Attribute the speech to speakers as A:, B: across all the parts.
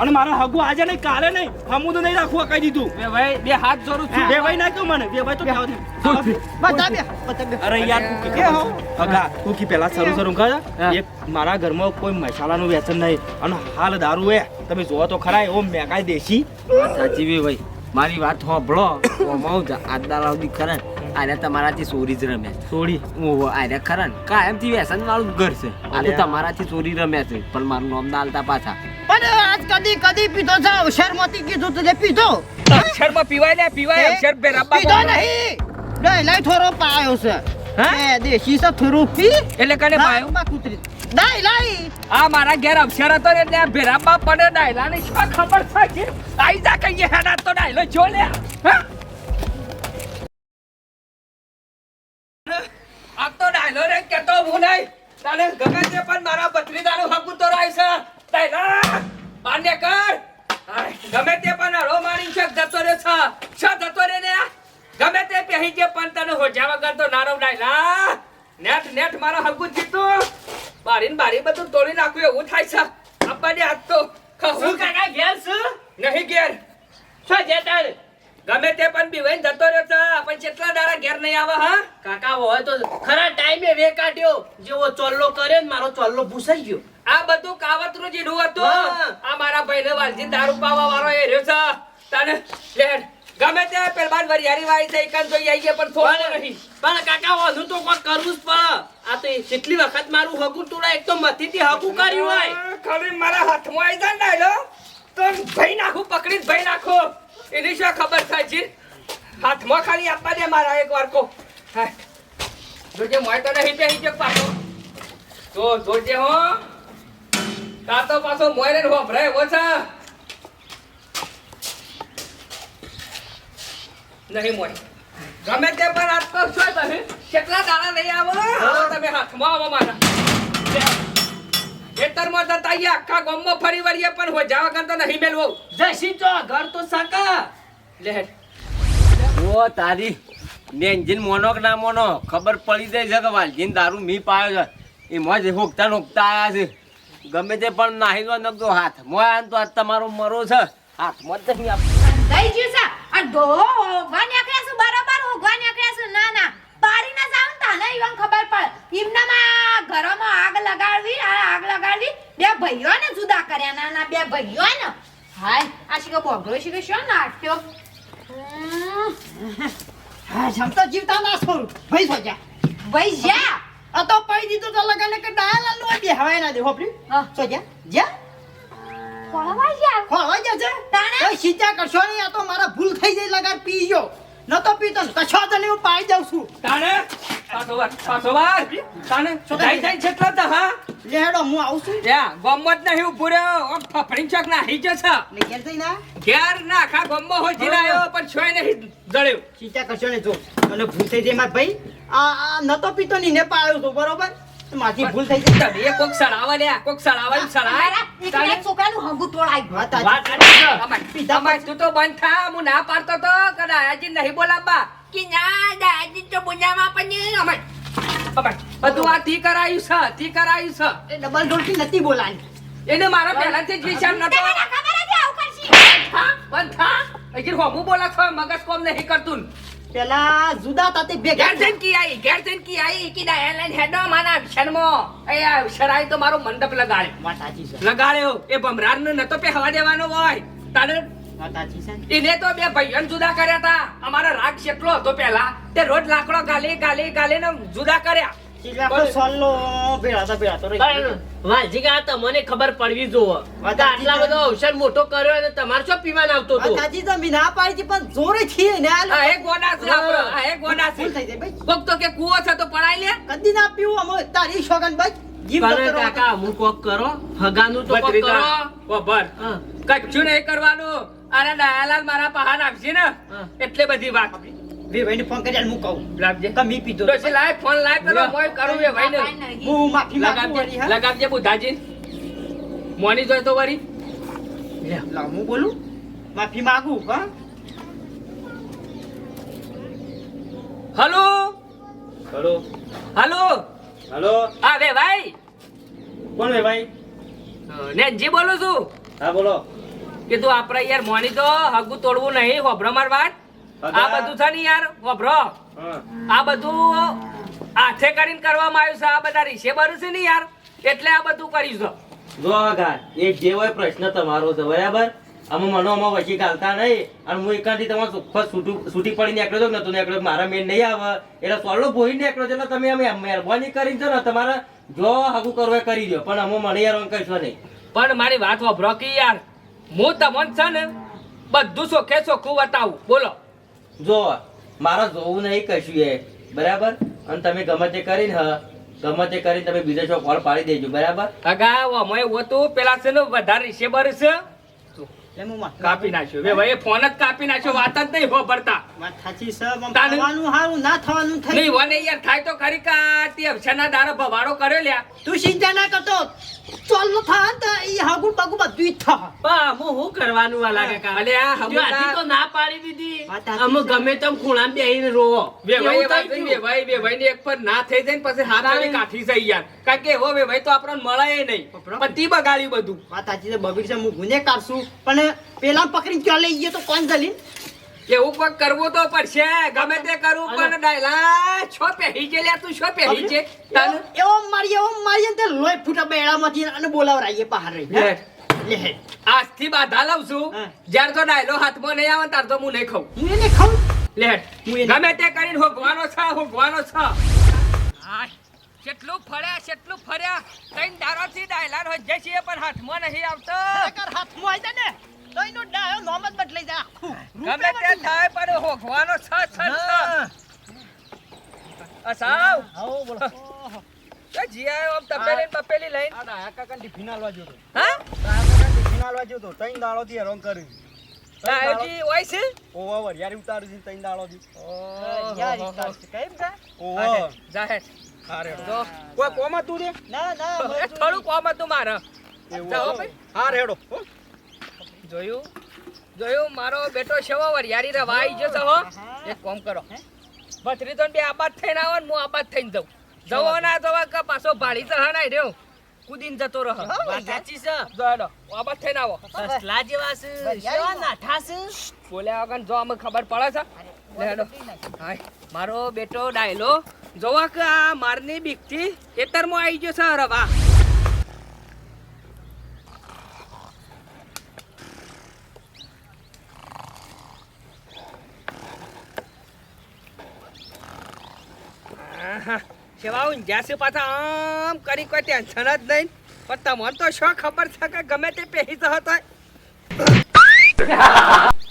A: અને મારા હગુ આજે નહીં કાલે નહીં. હમું તો નહીં રાખવું કહી દીધું.
B: બે ભાઈ બે હાથ જરૂર છું.
A: વેવાઈ ના કહું મને. તો દે.
C: બતા બે ભાઈ બે
A: અરે યાર તું
C: એ
A: કે
C: હો.
A: અગા તું કી પેલા શરૂ શરૂ કર. એક મારા ઘરમાં કોઈ મસાલાનું વ્યસન નહીં. અને હાલ દારૂ હે. તમે જોવો તો ખરા એવો મેકાય દેશી.
B: સાચી બી ભાઈ મારી વાત હોભળો. ઓમાઉ આજના લાવડી ખરા. ને, આને તમારાથી ચોરી જ રમે.
A: ચોરી?
B: ઓહો આને ખરા ને. કાયમથી વ્યસન વાળું ઘર છે. આ તો તમારાથી ચોરી રમે છે. પણ મારું નામ ના હાલતા પાછા.
C: પણ આજ કદી કદી પીધો છે અવસરમાંથી કીધું તો પીધો.
B: અક્ષરમાં પીવાય ને પીવાય અક્ષર બે રબ્બા
C: પીધો નહીં. નહીં લઈ થોડો પાયો છે.
B: હે?
C: દેશી છે થોડું પી.
B: એટલે કને પાયો?
C: કૂતરી. નહીં લઈ
B: આ મારા ઘેર અક્ષર હતો ને એટલે આ ભેરાબા પડે ડાયલા ને શું ખબર છે કે આઈ જા કઈ હેડા તો ડાયલો જો લે? આ તો ડાયલો રે કેતો હું નહીં. તારે ગગન છે પણ મારા ભત્રીજાનું હકુ તો રાય છે. ડાયલા માન્ય કર. ગમે તે પણ હળો મારી છે જતો રે છ. છે જતો રે ને ગમે તે પહેરી જે પણ તને હોજા વગર તો નારો ડાયલા નેટ નેટ મારો હગુ જીતું. બારી ને બારી બધું તોડી નાખ્યું એવું થાય છે. આપણને હાથ તો ખસું. કાકા ઘેર છે નહીં ઘેર. છ જેતર ગમે તે પણ બીવાઈને જતો રહ્યો છે. પણ કેટલા દાડા ઘેર નહીં આવે હા?
D: કાકા હોય તો ખરા ટાઈમે વે કાઢ્યો જેવો ચોલ્લો કર્યો ને મારો ચોલ્લો ભૂસાઈ ગયો.
B: આ બધું કાવતરું જીડું હતું આ મારા ભાઈને વાલજી દારૂ પાવા વાળો એ રહ્યો છે. તને લેડ ગમે તે પેલબાન વરિયારી વાળી છે એકાંત જોઈ આવીએ પણ થોડું નહીં.
D: પણ કાકા ઓનું તો કોણ કરવું જ પડે આ તો કેટલી વખત મારું હકું તોડા એક તો મથીથી હકું કર્યું હોય.
B: ખાલી મારા હાથમાં આવી જાય ને હેલો તો ભાઈ નાખું પકડી ભાઈ નાખો. એની શું ખબર થાય છે હાથમાં ખાલી આપવા દે મારા એક વાર કો. જોજે મોય તો નહીં પહેરી જો પાછો. તો જોજે હો. તા તો પાછો મોય ને હોભરાય એવો નહીં મોય. ગમે તે પણ આજ તો છો તમે? કેટલા દાડા લઈ આવો? તમે હાથમાં આવો મારા. ખેતરમાં જતા અહીંયા આખા ગામમાં ફરી વળીએ પણ હો જાવા કરતો નહીં મેલવો.
D: જશી સિંચો ઘર તો સાકા.
B: લે
E: ઓ તારી ને એન્જિન મોનો કે ના મોનો ખબર પડી જાય છે કે વાલજીને દારૂ મી પાયો છે. એ મોજ હોકતા નોકતા આયા છે. ગમે તે પણ નાહી દો નકદો હાથ. મોય આન તો આ તમારો મરો છે. હાથ મત નહીં આપ
F: થઈ ગયું સા આ ડો હોગવા નીકળ્યા છે બરાબર હોગવા નીકળ્યા છે? ના ના. પારી ના જાવ ને તને ઈવન ખબર પડે. એમનામાં ઘરોમાં આગ લગાડવી આ આગ લગાડવી. બે ભાઈઓ ને જુદા કર્યા. ના ના બે ભાઈઓ ને હાય આ શીખો બોગરો શીખો શું નાટ્યો હમ,
C: હા જમતો જીવતા ના છોડ ભાઈ સોજા
F: ભાઈ જા
C: આ તો પડી દીધું તો લગાને કે ડાયલ નો બે હવાય ના દે હોપડી
F: હા.
C: સોજા જા
F: ખોળવા જા.
C: ખોળવા જશે
F: તાણે?
C: એ સીધા કરશો નહીં આ તો મારા ભૂલ થઈ જાય લગાર પી ગયો. ન તો પીતો ને કશો તો નહીં હું પાઈ જાઉં છું.
B: તાને પાછો વાર પાછો વાર. જાય જાય છેટલા તો હા.
C: લેડો હું આવું છું.
B: ત્યાં ગામમાં ના હું પૂરે આમ ફફડી ચોક નાહી જશે.
C: ને ઘેર જઈ ના
B: ઘેર ના ખા ગામમાં હોય જીને પણ છોય નહીં જળ્યો
C: સીધા કરશો ને જો. મને ભૂલ થઈ જાય માર ભાઈ. આ આ ન તો પીતો ની ને પાડ્યો તો બરોબર? માથી ભૂલ થઈ ગઈ.
B: તમે કોક સડાવા લ્યા કોક
F: મારા એકલા એક છોકરાનું હંગું તોડાઈ
C: વાત
B: અમાય તું તો બંધ થા હું ના પાડતો તો કદા દાદાજી નહીં બોલાબા કે ના દાદાજી તો બોલાવવા પણ અમાય બધું આ કરાયું છે થી કરાયું છે.
C: એ ડબલ ડોલથી નથી બોલાય.
B: એને મારા પહેલાથી જ વિચાર નતો.
F: તને ખબર હતી આવું કરશી
B: થા બંધ થા. હજી હોમું બોલા છો મગજ કોમ નહીં કરતું.
C: પેલા જુદા તાતે ભેગા
B: ઘેર કી આઈ ગેરજન કી આઈ કી ના એલાઈન હેડો માના વિષણમાં એ આ શરાઈ તો મારો મંડપ લગાડ્યો
C: માતાજી સર
B: લગાડ્યો. એ ભમરાન ને નતો પે હવા દેવાનો હોય. તાને
C: માતાજી સર
B: એને તો બે ભાઈઓને જુદા કર્યા હતા અમારો રાગ કેટલો હતો પેલા તે રોજ લાકડો ગાલી ગાલી ગાલે ને જુદા કર્યા.
C: એટલે આપણો સોલ્લો ભેળાતા ભેળાતો રહી ગયો.
D: પણ વાલજી કા તમને ખબર પડવી જોવો. આટલા બધો અવસર મોટો કર્યો અને તમારે શું પીવાના આવતો હતો?
C: સાચી તો ના પાડી પણ જોરે છીએ ને આ
B: આ એક ગોડા છે આપણો આ એક ગોડા છે
C: થઈ જાય ભાઈ.
B: કોક તો કે કૂવો છે તો પડાઈ લે.
C: કદી ના પીવું અમે તારી શોગન ભાઈ. જીવ
D: પણ
C: જતો રહો.
D: કાકા અમુક કોક કરો. હગાનું તો કોક કરો.
B: કચ્છું નહીં કરવાનું. અરે દયાલાલ મારા પહાડ આપશે ને. એટલે બધી વાત.
C: વેવાઈને ફોન કરી હું કહું
B: લાવજે
C: તમે પીધો.
B: તો છે લાય ફોન લાય પેલો મોય કરું એ ભાઈને.
C: હું માફી માંગુ
B: લગાવજે
C: હા?
B: લગાવજે બુધાજી મોની જોય તો વરી
C: લે, હું બોલું? માફી માંગુ હા?
B: હલો?
A: હલો?
B: હલો?
A: હલો?
B: હા બે ભાઈ.
A: કોણ હે ભાઈ?
B: નેનજી બોલું છું.
A: હા બોલો.
B: કે તું આપણે યાર મોની તો હગું તોડવું નહીં હોભરો માર વાત. આ બધું છે ને યાર
A: વભરો
B: આ બધું હાથે કરીને કરવામાં આવ્યું છે આ બધા રીશે બરું છે ને યાર. એટલે આ બધું કર્યું છે.
A: જો આગા એ જે હોય પ્રશ્ન તમારો છે બરાબર? અમે મનો આમાં વચ્ચે ગાલતા નહીં. અને હું એકાંતથી તમારે ચોખ્ખો છૂટું પડી નીકળ્યો તો નતો નીકળ્યો મારા મેન નહીં આવે. એટલે સોલો ભોઈ નીકળ્યો એટલે તમે અમે મહેરબાની કરી છે ને તમારે જો હગું કરવું કરી દો પણ અમે મને યાર કરશો નહીં.
B: પણ મારી વાત વભરો કે યાર. હું તમને છે ને બધું સોખે સોખું બતાવું. બોલો.
A: જો, મારે જોવું નહીં કશું એ. બરાબર? અને તમે ગમે તે કરીને, હ, ગમે તે કરીને તમે બીજા છો, કોલ પાડી દેજો. બરાબર?
B: અગા અમે ઓતું પેલા છે ને, વધારે રિસેબર બરું છે. કાપી નાખ્યો. બે ભાઈ ફોન જ કાપી નાખ્યો. વાત જ નહીં હોભરતા
C: વાત સાચી છે થવાનું હારું ના થવાનું થઈ
B: નહીં વને યાર થાય તો ખરી કા તે અક્ષરના દારો ભવાડો કર્યો લ્યા.
C: તું ચિંતા ના કરતો. ચાલુ થાય ને તો ઈ હાગુ બાગુ બધું જ થાય
E: બા હું કરવાનું આ લાગે કા?
B: અલે આ
E: જો તો ના પાડી દીધી.
C: વાત સાચી
E: અમે
C: છે.
E: ગમે તમ ખૂણા બેહીને રોવો.
B: ભાઈ ભાઈ ભાઈ ની એક પર ના થઈ જાય ને પછી હાથ વાળી કાઠી જાય યાર. કારણ કે હો વે ભાઈ તો આપણને મળે નહીં. પણ તી બગાડ્યું બધું.
C: વાત સાચી છે બબીર છે હું ગુનેગાર છું પણ પેલા પકડી ક્યાં લઈ ગયો તો કોણ જલી
B: એવું કોઈ કરવું તો પડશે. ગમે તે કરવું પણ ડાયલા છો પહેરી છે તું છો પહેરી છે તને.
C: એવો મારી એવો મારી તે લોહી ફૂટા બેડામાંથી અને બોલાવરાઈએ બહાર રહી.
B: આજથી બાધા છું. જ્યારે તો ડાયલો હાથમાં નહીં આવે ત્યારે તો હું નહીં ખાઉં.
C: હું એને ખાઉં?
B: લે ગમે તે કરીને હોગવાનો છે હોગવાનો છે. જેટલું કેટલું ફર્યા કેટલું ફર્યા. ત્રણ દારોથી ડાયલા રોજે છીએ પણ હાથમાં નહીં આવતો.
C: હાથમાં આવી જાય ને તો એનો ડાયો નોમ જ બદલાઈ જાય આખું.
B: ગમે તે થાય પણ હોગવાનો છે છે છે અસાવ
C: આવો બોલો
B: તો જીઆયો આમ તપેલી બપેલી લઈને
G: આ ડાયા કાકાને ટિફિન આલવા ગયો
B: હા
G: ડાયા કાકાને ટિફિન આલવા ગયો હતો. ત્રણ દાડોથી હેરાન કર્યું.
B: ડાયોજી હોય છે
G: ઓવા વરિયાળી ઉતારી છે ત્રણ દાડોથી.
C: યાર ઈ તાર કેમ છે?
G: ઓવા.
B: જાહેર
G: હારે.
B: તો
G: કોઈ કોમ હતું રે?
C: ના ના
B: થોડું કોમ હતું મારે
G: એવું
B: હા
G: હતું.
B: જોયું? જોયું? મારો બેટો છે હો વરિયાળી રવા જો ગયો છે હો. એક કોમ કરો. ભત્રી તો બે આબાદ થઈને આવો ને હું આબાદ થઈને જાઉં. જવો ના જવા કા પાછો ભાડી તો હણાઈ રહ્યો. કુદીન જતો રહો.
E: વાત સાચી છે?
B: જોડો હેડો, આબાદ થઈને આવો.
E: સસલા જેવા છે. કેવા નાઠા છે?
B: બોલ્યા વગર જો અમે ખબર પડે છે? લેડો હાય મારો બેટો ડાયલો. જોવા કે આ મારની બીકથી ખેતરમાં આવી ગયો છે રવા આહા, કેવા પાછા આમ કરી કોઈ ટેન્શન જ નહીં. પણ તમને તો શું ખબર છે કે ગમે તે પહેરી તો હતો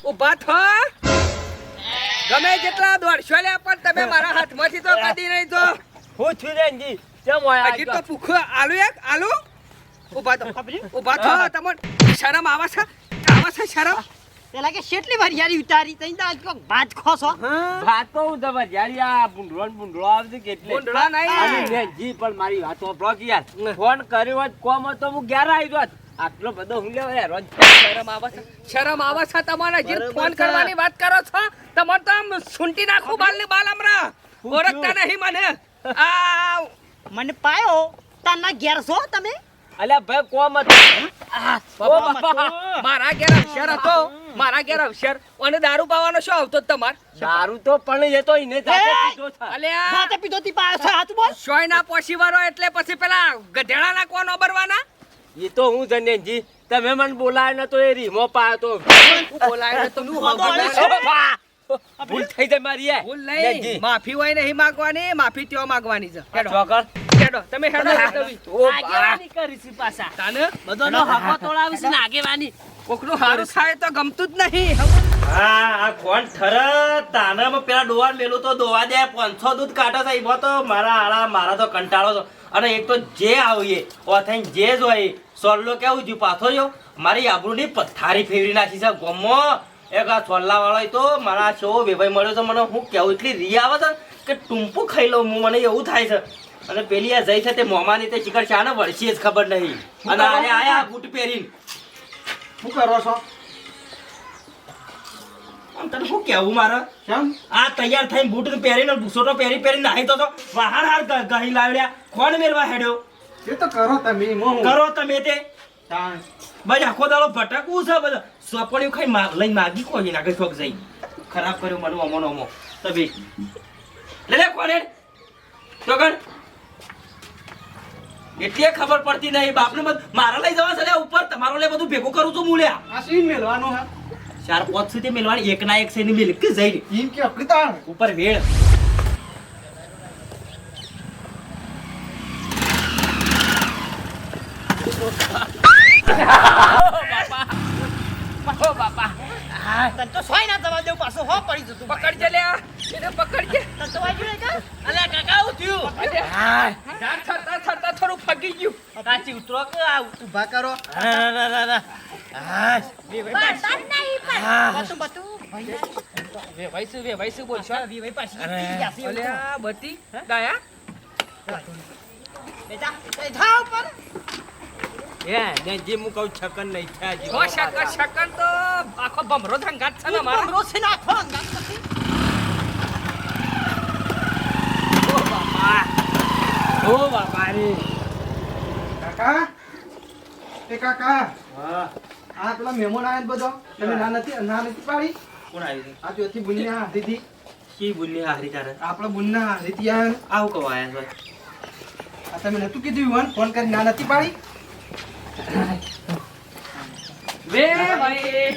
B: ઊભા થો. ગમે જેટલા દોડશો લે પણ તમે મારા હાથમાંથી તો કાઢી નહીં તો
A: હું છું રેનજી કેમ હોય
B: હજી તો ભૂખો આલુ એક આલુ. ઊભા તો ઊભા થો તમને શરમ આવે છે? આવે છે શરમ?
C: પેલા કે કેટલી વાર યારી ઉતારી? તઈ દા આજ કોક ભાત ખોસો
A: ભાત તો હું તમે જ્યારે આ ભૂંડળો ને ભૂંડળો આવશે કેટલે
B: ભૂંડળા નહીં.
A: અને જી પણ મારી વાત તો યાર. ફોન કર્યો હોત કોમ હતો હું ઘેર આવી જાત. આટલો બધો હું લેવા હેરાન
B: શરમ આવે છે. શરમ આવે છે તમારે
A: બરોબર
B: ફોન કરવાની વાત કરો છો? તમારે તો આમ સુંટી નાખું બાલ ને બાલ હમણાં.
A: શું
B: ઓળખતા? નહીં મને. આ
C: મને પાયો. તાના ઘેર છો તમે?
A: અલ્યા ભાઈ કોમ હતો.
B: મારા ઘેર અક્ષર હતો. મારા ઘેર અક્ષર અને દારૂ પાવાનો શું આવતો તમાર?
A: દારૂ તો પણ એ તો એને જાતે! પીધો છે.
B: અલ્યા
C: ભાતે પીધો તી પાયો હાથ બોલ.
B: શોય ના પોસી વાળો એટલે પછી પેલા ગધેડાના કોણ ઓબરવાના
A: એ તો હું જનેનજી તમે મને બોલાય ને તો એ રીમો પાયો તો.
B: બોલાય તો તું
A: ભૂલ થઈ જાય મારી
B: ભૂલ નહીં. માફી હોય નહીં માગવાની માફી ત્યો માંગવાની છે.
A: ચોકર.
B: હેડો તમે હેડો.
E: આગેવાની કરી છે પાછા.
B: તાને
E: બધાનો? હકો તોડાવી છે ને આગેવાની.
B: કોકનું હારું થાય તો ગમતું જ નહીં.
A: હા આ કોણ ઠર? તાનામાં પેલા ડોવા મેલું તો દોવા દે. પાંચસો દૂધ કાઢો છે એમાં તો મારા આળા મારા તો કંટાળો છો. અને એક તો જે આવીએ ઓથાઈ જે જોઈ સોલ્લો કેવું જ્યું પાછો જો મારી આબરૂની પથારી ફેરવી નાખી છે ગમો. એક આ સોલ્લા વાળો તો મારા શો વેભાઈ મળ્યો તો મને હું કેવું એટલી રી આવે છે કે ટૂંપું ખાઈ લઉં હું મને એવું થાય છે. અને પેલી આ જઈ છે તે મોમાની તે ચીકર ચાને વળશી જ ખબર નહીં. અને આને આયા બૂટ પહેરીને.
G: શું કરો છો?
A: આમ તને શું કેવું મારે?
G: કેમ?
A: આ તૈયાર થઈને બૂટ પહેરીને બુસોટો પહેરી પહેરી નાહી તો તો વાહણ હાર ગહી લાવડ્યા. કોણ મેળવા હેડ્યો?
G: એ તો કરો તમે
A: કરો તમે તે. બસ આખો દાડો ભટકવું છે બધા. સોપડીઓ ખાઈ લઈ માગી કોઈ નાખે શોખ જઈ. ખરાબ કર્યો મને અમો અમો તબે લે લે કોને તો કર એટલે ખબર પડતી નહીં. બાપને ને મારા લઈ જવા છે ઉપર. તમારો લે બધું ભેગું કરું છું મૂલ્યા
C: આ સીન મેલવાનો હા
A: ચાર પાંચ સુધી મેલવાની. એક ના એક સેની મેલ કે જઈ.
C: એમ કે અકૃતાણ
A: ઉપર વેળ.
C: તને તો સોય ના જવા દેવું પાછું હો પડી જતું.
B: પકડજે લે. એને પકડજે.
C: તને તો કાં?
D: અલ્યા કાકા આવું થયું.
B: અરે,
C: કાચી ઉતરો કે આ ઊભા કરો?
F: બળતા જ નહીં પણ. બતું બતું ભૈયા.
B: વેવાઈશું વેવાઈશું બોલશો
C: વી પાછી.
B: અલ્યા બટી દાયા
C: બેટા બેઠા ઉપર.
E: હે ને જે હું કહું છકન નહીં થયા જી
B: ઓ શકન તો આખો બમરો ધંગાત છે ને મારા.
C: છે.
E: ઓ બાપા રે.
C: કાકા? એ કાકા આ પેલા મહેમાન આવ્યા ને બધો? તમે ના નથી ના નથી પાડી?
A: કોણ આવી
C: આ ચોથી હાથીથી
A: શી બુલ્લી હારી તારે?
C: આપણા બુનના હાથીથી આયા ને.
A: આવું કહો આયા ભાઈ.
C: આ તમે નતું કીધું ઈવન? ફોન કરી ના નથી પાડી?
B: વે ભાઈ.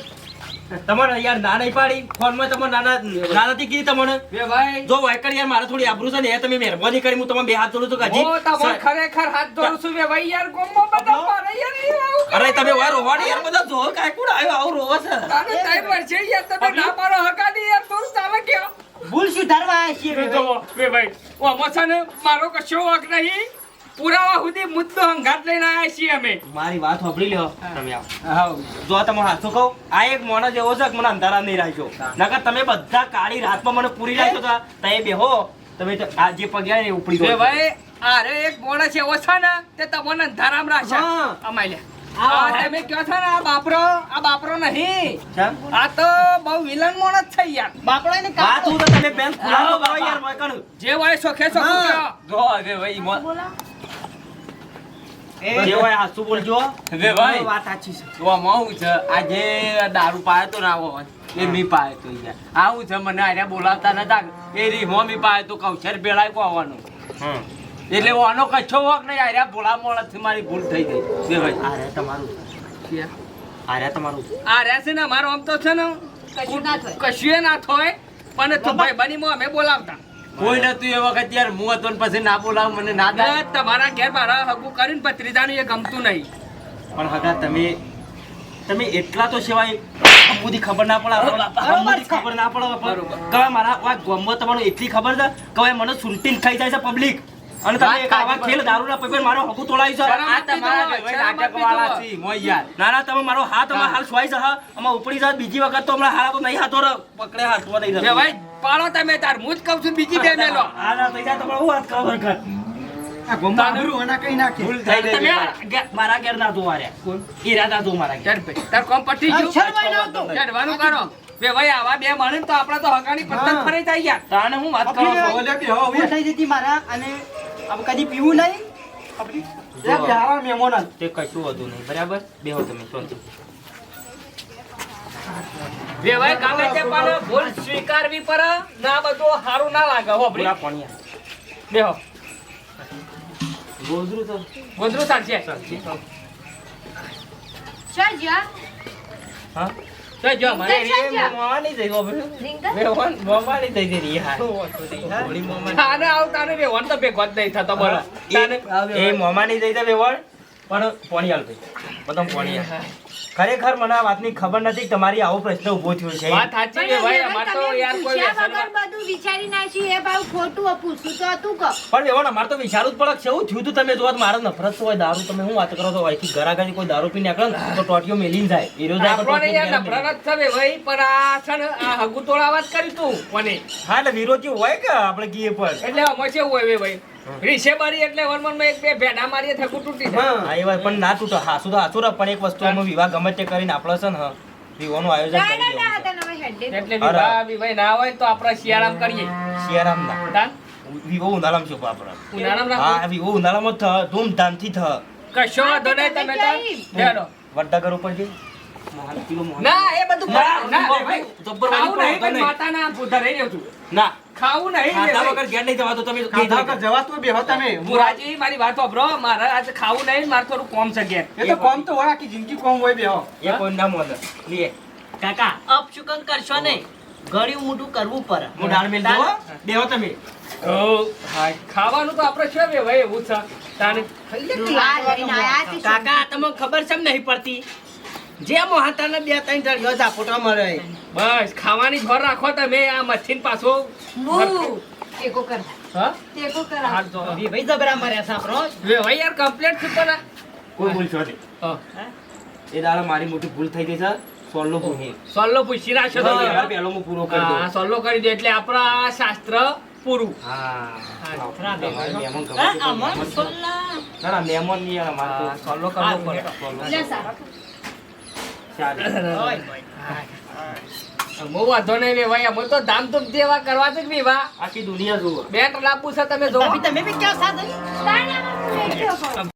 A: તમારે યાર ના નહીં પાડી ફોનમાં તમે નાના ના નથી કીધી તમને?
B: બે ભાઈ.
A: જો વાયકર યાર મારે થોડી આબરૂ છે ને એ તમે મહેરબાની કરી હું તમે બે હાથ જોડું છું કાજી
B: ઓ તમને ખરેખર હાથ જોડું છું બે ભાઈ યાર ગોમો બધા મારે યાર
A: અરે તમે વાર રોવાડી યાર બધા જો કાય કુડ આવ્યો આવું રોવો છે?
B: તારે પર છે યાર તમે ના પાડો હકાની યાર થોડું ચાલે કયો?
C: ભૂલ સુધારવા છીએ
B: વે
C: ભાઈ.
B: ભાઈ ઓ આમાં છે ને મારો કશો વાક નહીં. પુરાવા સુધી મુદ્દો હંગાત લઈને આવ્યા છીએ અમે.
A: મારી વાત સાંભળી લ્યો. તમે આવો. જો તમે હાથો કહું આ એક માણસ એવો છે કે મને અંધારા નહીં રાખ્યો. નકર તમે બધા કાળી રાતમાં મને પૂરી રાખ્યો હતા તમે બેહો. તમે તો આ જે પગ્યા ને ઉપડી ગયો
B: ભાઈ અરે એક માણસ એવો છે ને તે તમને ધારામ રાખશે
A: અમાઈ
B: અમાય લે આ તમે કયો છો ને આ બાપરો આ બાપરો નહીં. આ તો બહુ વિલન માણસ છે યાર.
C: બાપરો એને
A: વાત. હું તો તમે બેન ખુલાવો યાર યાર કણ.
B: જે હોય સોખે સોખું
E: જો હવે ભાઈ મો-
A: હાસુ બોલજો.
E: હવે ભાઈ
A: વાત સાચી છે.
E: તો આમાં છે આજે દારૂ પાયો તો ના હોય એ મી પાયો તો યાર. આવું છે મને આને બોલાવતા નતા. એ રીમો મી પાયો તો કૌશર પેલાય કો આવવાનું એટલે ઓનો કચ્છો વોક નહીં આર્યા ભોળા મોળાથી મારી ભૂલ થઈ ગઈ. બે ભાઈ
A: આ તમારું. આ રહ્યા તમારું.
B: રહેશે ને અમારો આમ તો છે ને
F: કશું ના થાય.
B: કશું ના થાય પણ તું ભાઈ બનીમાં અમે બોલાવતા.
E: કોઈ નતું એ વખત યાર હું હતો પછી ના બોલાવ મને ના દે
B: તમારા ઘેર મારા હગુ કરીને પત્રીજાનું એ ગમતું નહીં.
A: પણ હગા તમે તમે એટલા તો સિવાય બુધી ખબર ના પડે ખબર ના પડે
B: બરોબર.
A: કવે મારા આ ગોમમાં તમારું એટલી ખબર છે? કવે મને સુંટીને ખાઈ જાય છે પબ્લિક અને તમે એક આવા ખેલ દારૂના પૈપર મારો હકુ તોડાવી છે?
E: આ તમારા નાટક વાળા છે મોય યાર.
A: ના ના તમે મારો હાથ અમારા હાલ સ્વાય છે હા અમાર ઉપડી જાત બીજી વખત તો હમણાં હારા તો નહીં હાથો રે. પકડે હાથવા નહીં
B: ભાઈ પાડો તમે તાર હું જ કહું છું બીજી બે મેલો.
A: હા ના તો હું વાત ખબર કર.
C: આ ગોમમાં આબરૂ એના કઈ નાખે.
E: ભૂલ થઈ ગઈ
A: તમે
E: ભાઈ.
A: ઘે- મારા ઘેર ના જોવા રહ્યા ઈરાદા જો મારા ઘેર.
B: ચાલ તાર કોમ પટી ગયું?
C: શરમાઈ ના આવતો.
B: ચડવાનું કરો બે ભાઈ આવા બે માણસ તો આપણા તો હકાની પતંગ
C: હા.
B: ફરી થાય યાર.
A: હું વાત કરો?
C: આપણી
A: છો
C: ભૂલ થઈ જતી મારા અને હવે કદી પીવું નહીં? આપણી એ પ્યારા મહેમાન
A: તે કશું હતું નહીં બરાબર? બેહો તમે શાંતિ
B: ભાઈ ગમે તે પણ ભૂલ સ્વીકારવી પડે ના બધું સારું ના લાગે હો
A: પૂરા પાણી
B: બેહો
A: ગોદરું તો
B: ગોદરું
F: ચાલ. જા.
A: હા?
B: ચાલ જો મારે
F: ચાલ
A: મોવાની જઈ ગયો? બેહોન મોવાની જઈ જઈ યાર થોડી મોમાની.
B: તાને આવતાને તો ભેગો જ નહીં થતો બોલો.
A: એ મોમાની જઈ દે વેવણ પણ પોણી હાલ ભાઈ. બધા પોણી ખરેખર મને આ વાતની ખબર નથી કે તમારી આવો પ્રશ્ન ઊભો થયો છે.
B: વાત સાચી છે ભાઈ અમાર તો યાર કોઈ
F: વગર બધું વિચારી નાખ્યું? એ ભાઈ ખોટું. પૂછવું તો તું કહો.
A: પણ વેવણ અમાર તો વિચારવું જ પડે છે કેવું થયું તું તમે જોવા મારો નફરત તો હોય દારૂ તમે હું વાત કરો તો અહીંથી ઘરાઘરી કોઈ દારૂ પી નીકળે ને તો ટોટીઓ મેલીને જાય. એ
B: રોજ
A: આપણે
B: યાર નફરત છે ભાઈ પણ આ છે ને આ હગુ તોડા વાત કરી તું કોને?
A: હા એટલે વિરોધી હોય કે આપણે કીએ પણ?
B: એટલે અમે છે હોય ભાઈ? રીસે મારી એટલે વન વનમાં એક બે ભેડા મારીએ થકું તૂટી જાય.
A: હા. એ વાત પણ ના તૂટે. હાસુ તો હાસુ રે પણ એક વસ્તુ અમે વિવાહ ગમે તે કરીને આપણે છે ને વિવાહનું આયોજન
F: ના,
A: કરી
F: ના, ના,
A: દેવું
F: તને હવે હેડે.
B: એટલે વિવાહ વિવાહ ના હોય તો આપણે શિયાળામાં કરીએ.
A: શિયાળામ ના. વિવો ઉનાળામ છે આપણે
B: ઉનાળામ
A: હા વિવો ઉનાળામાં થ ધૂમધામથી થ.
B: કશો વાંધો નહીં તમે તો
A: વડનગર ઉપર જઈ. મોહન કિલો મોહન
B: ના એ બધું
A: ના,
B: ના, ના,
A: ના,
B: ભાઈ,
A: જબ્બર
B: ખાવું
A: વાળી
B: નહીં,
A: પણ
B: ભાઈ, માતાના ભૂધા રહી રહ્યો છું.
A: ના.
B: ખાવું નહીં
A: ખાધા વગર ઘેર નહીં જવાતું તમે
G: ખાધા વગર જવાતું બેહો તમે
B: બુરાજી, મારી વાત સાંભળો. મારે આજે ખાવું નહીં મારે થોડું કોમ છે ઘેર.
G: એ તો કોમ તો હોય આખી જિંદગી કોમ હોય બેહો
A: એ કોઈ ના મોને લે.
E: કાકા. અપશુકન કરશો નહીં. ગળ્યું મોટું કરવું પડે.
A: હું ડાળ મેલ દઉં બેહો તમે.
B: ખાવાનું તો આપણે શું એવું છે.
F: છે
E: કાકા તમને ખબર છે નહીં પડતી? જે મોહાતાને બે ત્રણ જણ્યો ઝાપોટા મળે
B: બસ ખાવાની ઘર રાખો તમે આ મચ્છીન પાછો.
F: ટેકો કર.
B: હા?
F: ટેકો કર
B: હાલ તો.
E: ભાઈ જબરા માર્યા સાંભળો
B: બે ભાઈ યાર કમ્પ્લેટ છે પણ
A: કોઈ ભૂલ છો
B: હા.
A: એ દાડો મારી મોટી ભૂલ થઈ ગઈ છે. સોલ્લો પૂછી.
B: સોલ્લો પૂછી તમે.
A: હવે હું પૂરો કરી
B: હા
A: દઉં.
B: સોલ્લો કરી દે એટલે આપણા શાસ્ત્ર પૂરું.
A: હા. ના ના મહેમાન નહીં યાર અમારે
B: હા,
A: તો
B: સોલ્લો કરવો પડે. બહુ વાંધો નહીં બે ભાઈ અમે તો ધામધૂમ જેવા કરવા છે કે
A: આખી દુનિયા જુઓ
B: બેટ લાપુ છે તમે જોવો.
E: તમે બી ક્યાં સાથ